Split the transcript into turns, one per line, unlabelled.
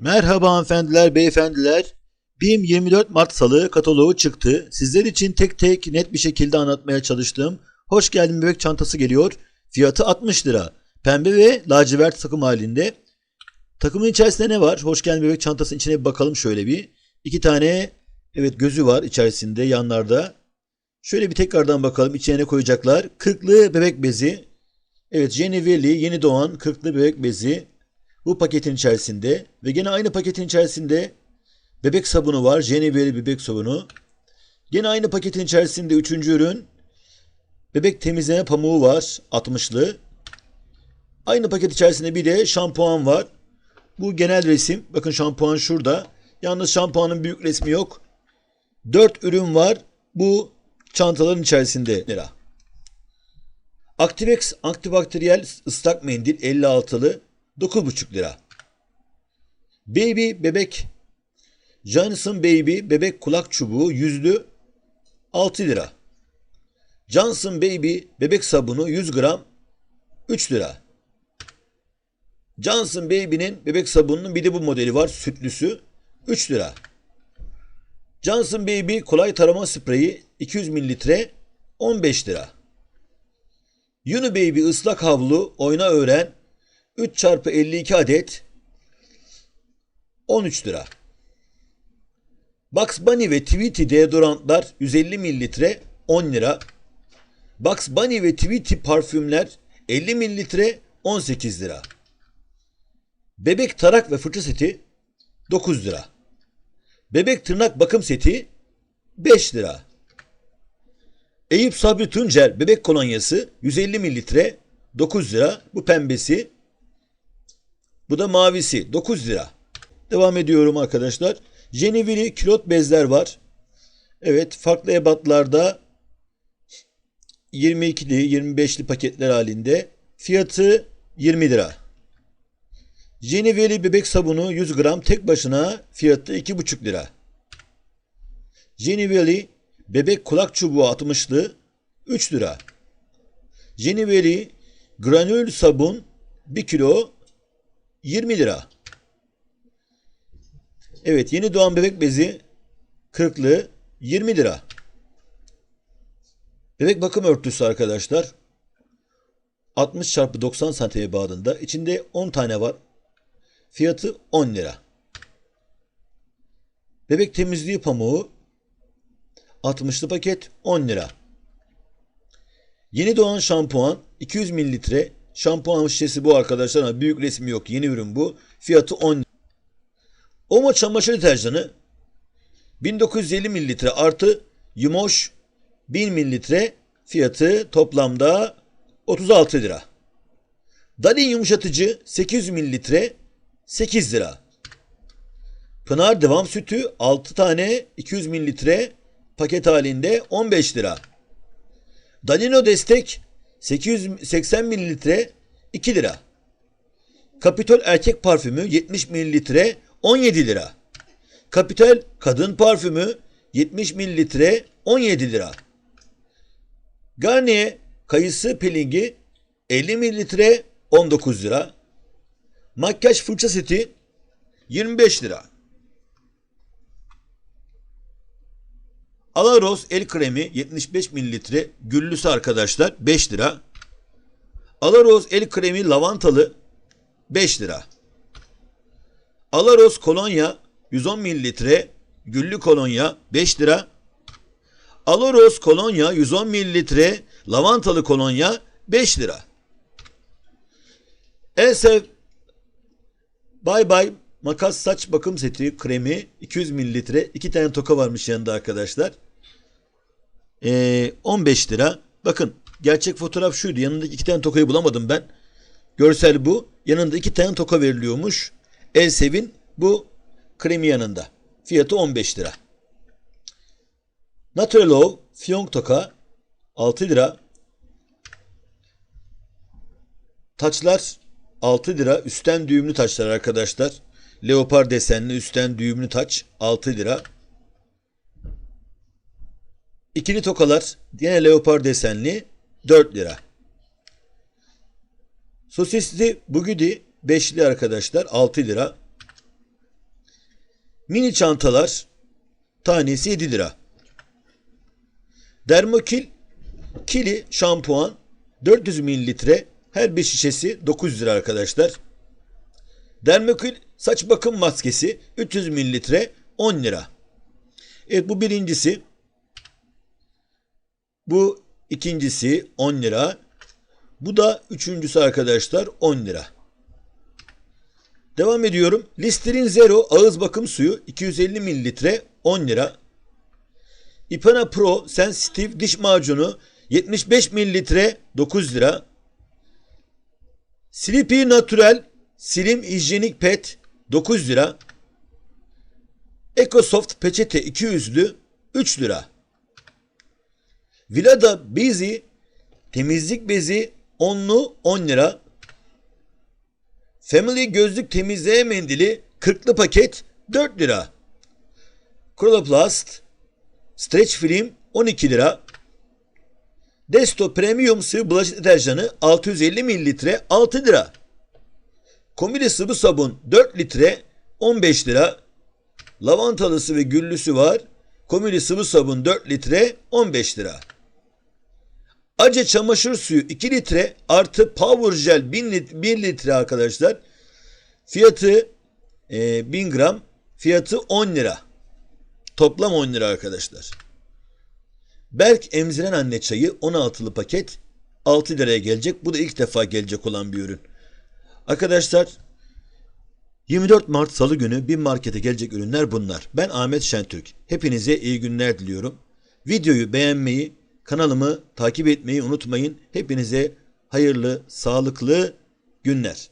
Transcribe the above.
Merhaba hanımefendiler, beyefendiler. BİM 24 Mart Salı kataloğu çıktı. Sizler için tek tek net bir şekilde anlatmaya çalıştım. Hoş geldin bebek çantası geliyor. Fiyatı 60 lira. Pembe ve lacivert takım halinde. Takımın içerisinde ne var? Hoş geldin bebek çantasının içine bir bakalım şöyle bir. İki tane evet gözü var içerisinde yanlarda. Şöyle bir tekrardan bakalım içine ne koyacaklar. Kırklı bebek bezi. Evet Jennifer'li yeni doğan kırklı bebek bezi. Bu paketin içerisinde ve gene aynı paketin içerisinde bebek sabunu var. Jennifer'li bebek sabunu. Gene aynı paketin içerisinde üçüncü ürün bebek temizleme pamuğu var 60'lı. Aynı paket içerisinde bir de şampuan var. Bu genel resim. Bakın şampuan şurada. Yalnız şampuanın büyük resmi yok. 4 ürün var. Bu çantaların içerisinde lira. Activex antibakteriyel ıslak mendil 56'lı 9,5 lira. Baby bebek Johnson Baby bebek kulak çubuğu yüzlü 6 lira. Johnson Baby bebek sabunu 100 gram 3 lira. Johnson Baby'nin bebek sabununun bir de bu modeli var sütlüsü 3 lira. Johnson Baby kolay tarama spreyi 200 mililitre 15 lira. Uni Baby ıslak havlu oyna öğren 3 çarpı 52 adet 13 lira. Bugs Bunny ve Tweety deodorantlar 150 mililitre 10 lira. Bugs Bunny ve Tweety parfümler 50 mililitre 18 lira. Bebek tarak ve fırça seti 9 lira. Bebek tırnak bakım seti 5 lira. Eyüp Sabri Tuncer bebek kolonyası 150 mililitre 9 lira. Bu pembesi. Bu da mavisi 9 lira. Devam ediyorum arkadaşlar. Jennifer'i kilot bezler var. Evet farklı ebatlarda 22'li 25'li paketler halinde. Fiyatı 20 lira. Jennifer'i bebek sabunu 100 gram tek başına fiyatı 2,5 lira. Jennifer'i bebek kulak çubuğu 60'lı 3 lira. Jennifer'i granül sabun 1 kilo 20 lira. Evet yeni doğan bebek bezi 40'lı 20 lira. Bebek bakım örtüsü arkadaşlar 60 çarpı 90 santim bağında içinde 10 tane var. Fiyatı 10 lira. Bebek temizliği pamuğu 60'lı paket 10 lira. Yeni doğan şampuan 200 mililitre. Şampuan şişesi bu arkadaşlar ama büyük resmi yok. Yeni ürün bu. Fiyatı 10 lira. Omo çamaşır deterjanı 1950 mililitre artı Yumoş 1000 mililitre fiyatı toplamda 36 lira. Dalin yumuşatıcı 800 mililitre 8 lira. Pınar devam sütü 6 tane 200 mililitre paket halinde 15 lira. Danino destek 880 mililitre 2 lira. Kapitol erkek parfümü 70 mililitre 17 lira. Kapital kadın parfümü 70 mililitre 17 lira. Garnier kayısı peelingi 50 mililitre 19 lira. Makyaj fırça seti 25 lira. Alaros el kremi 75 mililitre güllüsü arkadaşlar 5 lira. Alaros el kremi lavantalı 5 lira. Alaros kolonya 110 mililitre güllü kolonya 5 lira. Alaros kolonya 110 mililitre lavantalı kolonya 5 lira. Elsev Bay Bay makas saç bakım seti kremi 200 mililitre 2 tane toka varmış yanında arkadaşlar. Ee, 15 lira. Bakın gerçek fotoğraf şuydu. Yanındaki iki tane tokayı bulamadım ben. Görsel bu. Yanında iki tane toka veriliyormuş. Elsev'in bu kremi yanında. Fiyatı 15 lira. Naturalov fiyonk toka 6 lira. Taçlar 6 lira. Üstten düğümlü taçlar arkadaşlar. Leopar desenli üstten düğümlü taç 6 lira. İkili tokalar yine leopar desenli 4 lira. Sosisli bugüdi 5'li arkadaşlar 6 lira. Mini çantalar tanesi 7 lira. Dermokil kili şampuan 400 mililitre her bir şişesi 900 lira arkadaşlar. Dermokil saç bakım maskesi 300 mililitre 10 lira. Evet bu birincisi. Bu ikincisi 10 lira. Bu da üçüncüsü arkadaşlar 10 lira. Devam ediyorum. Listerin Zero ağız bakım suyu 250 mililitre 10 lira. Ipana Pro Sensitive diş macunu 75 mililitre 9 lira. Sleepy Natural Slim hijyenik pet 9 lira. EcoSoft peçete 200'lü 3 lira. Vilada Busy temizlik bezi 10'lu 10 lira. Family gözlük temizleme mendili 40'lı paket 4 lira. Coloplast Stretch film 12 lira. Desto Premium sıvı bulaşık deterjanı 650 mililitre 6 lira. Komili sıvı sabun 4 litre 15 lira. Lavantalısı ve güllüsü var. Komili sıvı sabun 4 litre 15 lira. Ace çamaşır suyu 2 litre artı Power Gel 1000 litre, 1 litre arkadaşlar. Fiyatı e, 1000 gram. Fiyatı 10 lira. Toplam 10 lira arkadaşlar. Berk emziren anne çayı 16'lı paket 6 liraya gelecek. Bu da ilk defa gelecek olan bir ürün. Arkadaşlar 24 Mart Salı günü bir markete gelecek ürünler bunlar. Ben Ahmet Şentürk. Hepinize iyi günler diliyorum. Videoyu beğenmeyi, kanalımı takip etmeyi unutmayın. Hepinize hayırlı, sağlıklı günler.